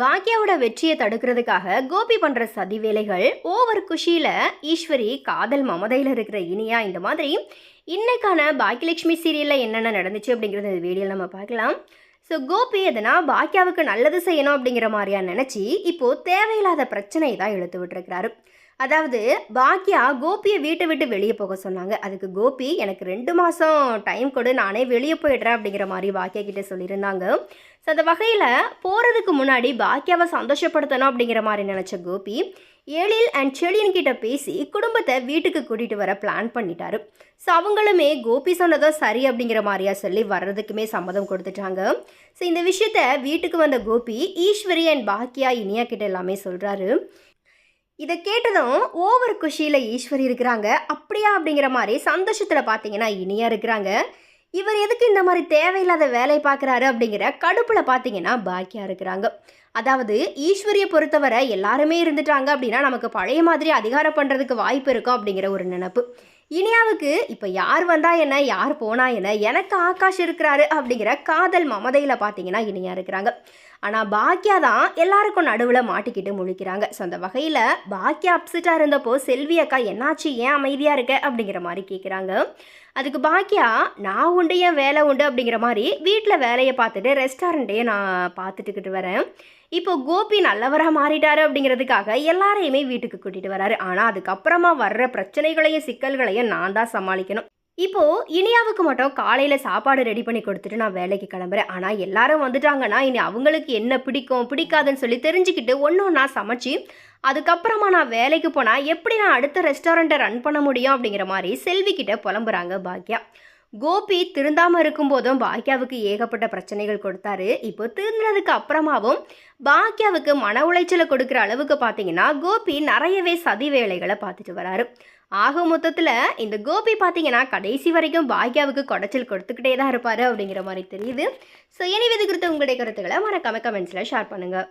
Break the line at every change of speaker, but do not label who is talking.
பாக்யாவோட வெற்றியை தடுக்கிறதுக்காக கோபி பண்ற சதி வேலைகள் ஓவர் குஷியில ஈஸ்வரி காதல் மமதையில இருக்கிற இனியா இந்த மாதிரி இன்னைக்கான பாக்கியலட்சுமி சீரியல்ல என்னென்ன நடந்துச்சு அப்படிங்கிறது இந்த வீடியோவில் நம்ம பார்க்கலாம். ஸோ கோபி எதனா பாக்கியாவுக்கு நல்லது செய்யணும் அப்படிங்கிற மாதிரியா நினச்சி இப்போ தேவையில்லாத பிரச்சனையை தான் இழுத்து விட்டுருக்கிறாரு. அதாவது பாக்கியா கோபியை வீட்டை விட்டு வெளியே போக சொன்னாங்க. அதுக்கு கோபி எனக்கு ரெண்டு மாதம் டைம் கொடு நானே வெளியே போயிடுறேன் அப்படிங்கிற மாதிரி பாக்கியா கிட்ட சொல்லியிருந்தாங்க. ஸோ அந்த வகையில் போகிறதுக்கு முன்னாடி பாக்கியாவை சந்தோஷப்படுத்தணும் அப்படிங்கிற மாதிரி நினச்ச கோபி ஏழில் அண்ட் செழியன் கிட்ட பேசி குடும்பத்தை வீட்டுக்கு கூட்டிகிட்டு வர பிளான் பண்ணிட்டாரு. ஸோ அவங்களுமே கோபி சொன்னதும் சரி அப்படிங்கிற மாதிரியா சொல்லி வர்றதுக்குமே சம்மதம் கொடுத்துட்டாங்க. ஸோ இந்த விஷயத்த வீட்டுக்கு வந்த கோபி ஈஸ்வரி அண்ட் பாக்கியா இனியா கிட்ட எல்லாமே சொல்கிறாரு இதை கேட்டதும் ஓவர் குஷியில் ஈஸ்வரி இருக்கிறாங்க. அப்படியா அப்படிங்கிற மாதிரி சந்தோஷத்தில் பார்த்தீங்கன்னா இனியா இருக்கிறாங்க. இவர் எதுக்கு இந்த மாதிரி தேவையில்லாத வேலை பார்க்குறாரு அப்படிங்கிற கடுப்பில் பார்த்தீங்கன்னா பாக்கியா இருக்கிறாங்க. அதாவது ஈஸ்வரியை பொறுத்தவரை எல்லாருமே இருந்துட்டாங்க அப்படின்னா நமக்கு பழைய மாதிரி அதிகாரம் பண்ணுறதுக்கு வாய்ப்பு இருக்கும் அப்படிங்கிற ஒரு நினப்பு. இனியாவுக்கு இப்போ யார் வந்தா என்ன யார் போனா என்ன எனக்கு ஆகாஷ் இருக்கிறாரு அப்படிங்கிற காதல் மமதையில் பார்த்தீங்கன்னா இனியா இருக்கிறாங்க. ஆனால் பாக்கியா தான் எல்லாருக்கும் நடுவில் மாட்டிக்கிட்டு முழிக்கிறாங்க. ஸோ அந்த வகையில் பாக்கியா அப்செட்டாக இருந்தப்போ செல்வி அக்கா என்னாச்சு? ஏன் அமைதியாக இருக்க? அப்படிங்கிற மாதிரி கேட்குறாங்க அதுக்கு பாக்கியா நான் உண்டு என் வேலை உண்டு அப்படிங்கிற மாதிரி வீட்டில் வேலையை பார்த்துட்டு ரெஸ்டாரண்ட்டையே நான் பார்த்துட்டுக்கிட்டு வரேன். இப்போ கோபி நல்லவராக மாறிட்டாரு அப்படிங்கிறதுக்காக எல்லாரையுமே வீட்டுக்கு கூட்டிகிட்டு வராரு. ஆனால் அதுக்கப்புறமா வர்ற பிரச்சனைகளையும் சிக்கல்களையும் நான் தான் சமாளிக்கணும். இப்போ இனியாவுக்கு மட்டும் காலையில் சாப்பாடு ரெடி பண்ணி கொடுத்துட்டு நான் வேலைக்கு கிளம்புறேன். ஆனால் எல்லாரும் வந்துட்டாங்கன்னா இனி அவங்களுக்கு என்ன பிடிக்கும் பிடிக்காதுன்னு சொல்லி தெரிஞ்சுக்கிட்டு ஒன்று ஒன்றா சமைச்சு அதுக்கப்புறமா நான் வேலைக்கு போனால் எப்படி நான் அடுத்த ரெஸ்டாரண்ட்டை ரன் பண்ண முடியும் அப்படிங்கிற மாதிரி செல்வி கிட்ட புலம்புறாங்க பாக்யா. கோபி திருந்தாமல் இருக்கும்போதும் பாக்யாவுக்கு ஏகப்பட்ட பிரச்சனைகள் கொடுத்தாரு. இப்போ திருந்தினதுக்கு அப்புறமாவும் பாக்யாவுக்கு மன உளைச்சலை கொடுக்குற அளவுக்கு பார்த்தீங்கன்னா கோபி நிறையவே சதி வேலைகளை பார்த்துட்டு வராரு. ஆக மொத்தத்தில் இந்த கோபி பார்த்தீங்கன்னா கடைசி வரைக்கும் பாக்யாவுக்கு குடைச்சல் கொடுத்துக்கிட்டே தான் இருப்பார் அப்படிங்கிற மாதிரி தெரியுது. ஸோ எனவே இது குறித்து உங்களுடைய கருத்துக்களை மறக்காம கமெண்ட்ஸில் ஷேர் பண்ணுங்கள்